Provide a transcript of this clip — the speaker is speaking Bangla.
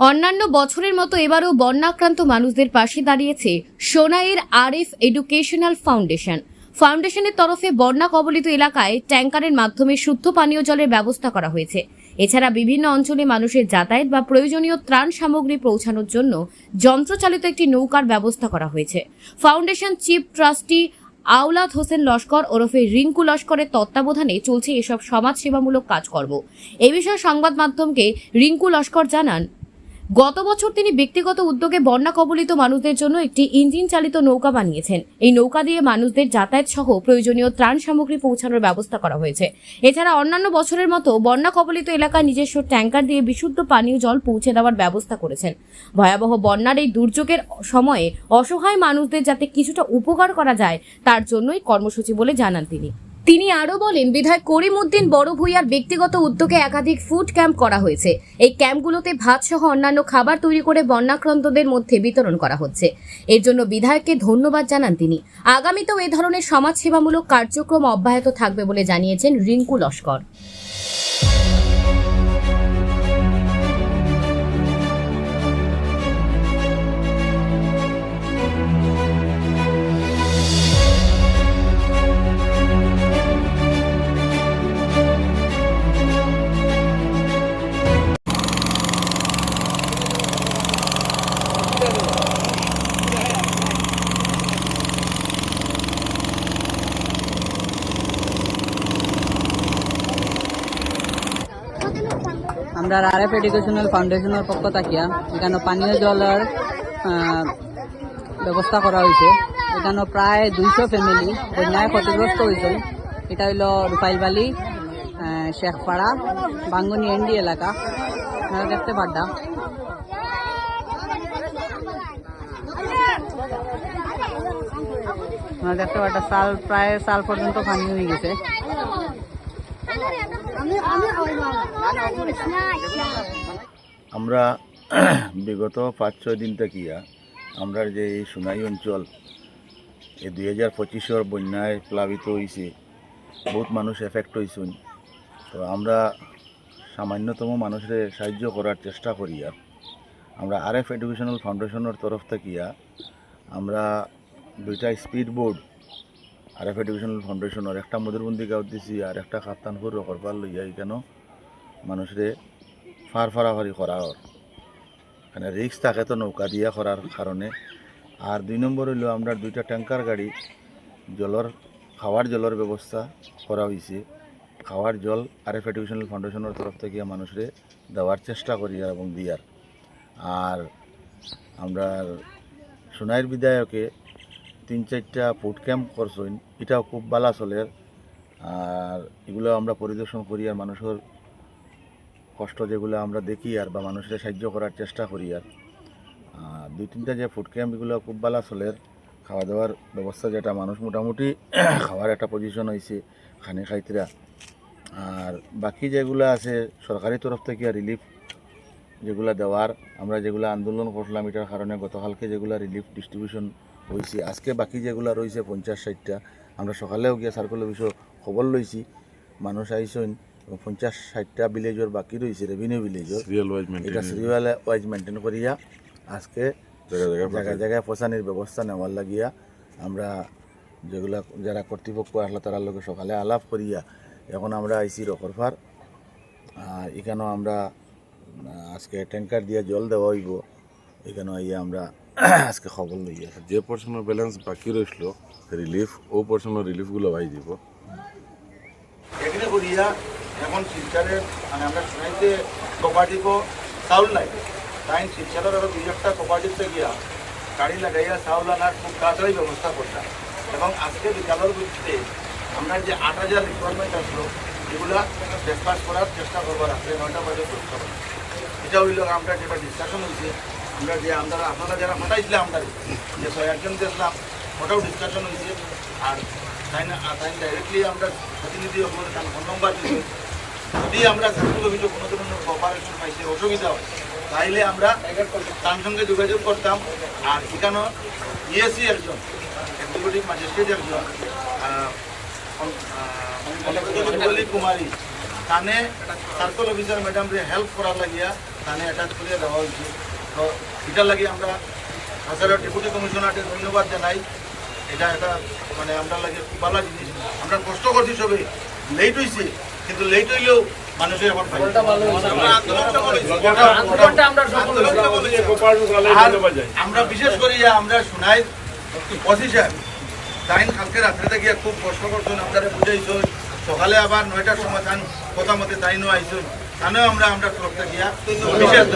অন্যান্য বছরের মতো এবারও বন্যাক্রান্ত মানুষদের পাশে দাঁড়িয়েছে সোনাইয়ের আরএফ এডুকেশনাল ফাউন্ডেশন। ফাউন্ডেশনের তরফে বন্যা কবলিত এলাকায় ট্যাঙ্কারের মাধ্যমে শুদ্ধ পানীয় জলের ব্যবস্থা করা হয়েছে। এছাড়া বিভিন্ন অঞ্চলে মানুষের যাতায়াত বা প্রয়োজনীয় ত্রাণ সামগ্রী পৌঁছানোর জন্য যন্ত্রচালিত একটি নৌকার ব্যবস্থা করা হয়েছে। Foundation chief trustee Aulad Hossain Laskar ওরফে রিঙ্কু লস্করের তত্ত্বাবধানে চলছে এসব সমাজসেবামূলক কাজকর্ম। এ বিষয়ে সংবাদ মাধ্যমকে রিঙ্কু লস্কর জানান গত বছর তিনি ব্যক্তিগত উদ্যোগে বন্যা কবলিত মানুষদের জন্য একটি ইঞ্জিন চালিত নৌকা বানিয়েছেন। এই নৌকা দিয়ে মানুষদের যাতায়াত সহ প্রয়োজনীয় ত্রাণ সামগ্রী পৌঁছানোর ব্যবস্থা করা হয়েছে। এছাড়া অন্যান্য বছরের মতো বন্যা কবলিত এলাকায় নিজস্ব ট্যাঙ্কার দিয়ে বিশুদ্ধ পানীয় জল পৌঁছে দেওয়ার ব্যবস্থা করেছেন। ভয়াবহ বন্যার এই দুর্যোগের সময়ে অসহায় মানুষদের যাতে কিছুটা উপকার করা যায়, তার জন্যই কর্মসূচি বলে জানান তিনি। তিনি আরও বলেন, বিধায়ক করিম উদ্দিন বড় ভূঁইয়ার ব্যক্তিগত উদ্যোগে একাধিক ফুড ক্যাম্প করা হয়েছে। এই ক্যাম্পগুলোতে ভাত সহ অন্যান্য খাবার তৈরি করে বন্যাক্রান্তদের মধ্যে বিতরণ করা হচ্ছে। এর জন্য বিধায়ককে ধন্যবাদ জানান তিনি। আগামীতেও এ ধরনের সমাজসেবামূলক কার্যক্রম অব্যাহত থাকবে বলে জানিয়েছেন রিঙ্কু লস্কর। আমরা আর এফ এডুকেশনাল ফাউন্ডেশনের পক্ষ থাকিয়া এখানে পানীয় জলের ব্যবস্থা করা হয়েছে এখানে প্রায় দুইশো ফ্যামিলি বন্যায় ক্ষতিগ্রস্ত হয়েছে এটা হইল রুপাইলবালি শেখপাড়া, বাঙ্গনি এন্ডি এলাকা। আপনারা দেখতে পারডা আপনারা দেখতে পারটা সাল প্রায় সাল পর্যন্ত পানি হয়ে গেছে। আমরা বিগত পাঁচ, ছয় দিন থাকিয়া আমরা যে এই সোনাই অঞ্চল, এই দুই হাজার পঁচিশের বন্যায় প্লাবিত হয়েছে বহুত মানুষ এফেক্ট হয়েছেন তো আমরা সামান্যতম মানুষের সাহায্য করার চেষ্টা করি আর আমরা আর এফ এডুকেশনাল ফাউন্ডেশনের তরফ থাকিয়া আমরা দুইটা স্পিড বোর্ড আর এফ এডুকেশনাল ফাউন্ডেশনের একটা মধুরবন্দি গাঁও দিছি আর একটা কাপ্তানপুর রকরপাল লইয়া এখানেও মানুষের ফার ফারাফারি করা ওর। মানে রিক্স থাকে তো নৌকা দিয়া করার কারণে। আর দুই নম্বর হইল আমরা দুইটা ট্যাঙ্কার গাড়ি, জলর, খাওয়ার জলের ব্যবস্থা করা হয়েছে খাওয়ার জল আর এফ এডুকেশনাল ফাউন্ডেশনের তরফ থেকে মানুষরে দেওয়ার চেষ্টা করি এবং দিয়ার। আর আমরা সোনাইয়ের বিধায়কে তিন চারটা ফুড ক্যাম্প করছেন এটাও খুব বালা চলের। আর এগুলো আমরা পরিদর্শন করি আর মানুষের কষ্ট যেগুলো আমরা দেখি আর বা মানুষের সাহায্য করার চেষ্টা করি আর। আর দুই তিনটা যে ফুড ক্যাম্প এগুলো খুব ভালো চলের। খাওয়া দাওয়ার ব্যবস্থা যেটা, মানুষ মোটামুটি খাওয়ার একটা পজিশন হয়েছে খানে খাইতরা। আর বাকি যেগুলো আছে, সরকারি তরফ থেকে আর রিলিফ যেগুলো দেওয়ার, আমরা যেগুলো আন্দোলন করলাম, এটার কারণে গতকালকে যেগুলো রিলিফ ডিস্ট্রিবিউশন হয়েছে আজকে বাকি যেগুলো রয়েছে পঞ্চাশ ষাটটা আমরা সকালেও গিয়ে সার্কেল অফিসও খবর লইছি। মানুষ আইসেন এবং পঞ্চাশ ষাটটা ভিলেজর বাকি রয়েছে রেভিনিউ ভিলেজর এটা সিরিয়াল ওয়াইজ মেনটেন করিয়া আজকে জায়গা জায়গা জায়গায় জায়গায় পৌঁছানির ব্যবস্থা নেওয়ার লাগিয়া আমরা যেগুলা যারা কর্তৃপক্ষ আসলে তার লোকে সকালে আলাপ করিয়া এখন আমরা আইসি রকরফার। আর এখানেও আমরা আজকে ট্যাঙ্কার দিয়ে জল দেওয়া হইব। এখানে আইয়া আমরা আজকে খবর লইয়া যে পোর্শনের ব্যালেন্স বাকি রইছিল রিলিফ ও পোর্শনের রিলিফগুলো ভাই দিব। এখানে মানে আমরা নাই। আরও গিয়া গাড়ি লাগাইয়া আনার খুব তাড়াতাড়ি ব্যবস্থা এবং আজকে যে আট হাজার আসলো করার চেষ্টা এটা হইল আমরা যেটা ডিসকাশন হয়েছে আমরা যে আমরা আপনারা যারা হটাইছিলাম আমরা যে ছয় একজন দেখলাম ওটাও ডিসকাশন হয়েছে। আর তাই না তাই ডাইরেক্টলি আমরা প্রতিনিধি তার ফোন নম্বর দিতে যদি আমরা সার্কুল অভিযোগ কোনো ধরনের কোঅপারেশন পাইছে অসুবিধা হয় তাইলে আমরা তার সঙ্গে যোগাযোগ করতাম। আর এখানে ইএসি একজন এক্সিকিউটিভ ম্যাজিস্ট্রেট একজন আহ, কুমারী তানে সার্কল অফিসার ম্যাডামরে হেল্প করার লাগিয়া স্থানে অ্যাটাচ করিয়ে দেওয়া হয়েছে। তো এটার লাগি আমরা আসলে ডেপুটি কমিশনারকে ধন্যবাদ জানাই। এটা একটা মানে আমরা লাগে খুব ভালো জিনিস। আমরা কষ্ট করছি সবে। লেট হয়েছে কিন্তু লেট হইলেও মানুষের এখন। আমরা বিশেষ করে আমরা শোনাই সাহেব তাইন কালকে রাত্রে গিয়ে খুব কষ্ট করছেন আপনারা বুঝাইছ সকালে আবার নয়টার সময় তান কথা মতে তাইনও আইসুন তানেও আমরা আমরা তরফ গিয়া বিশেষ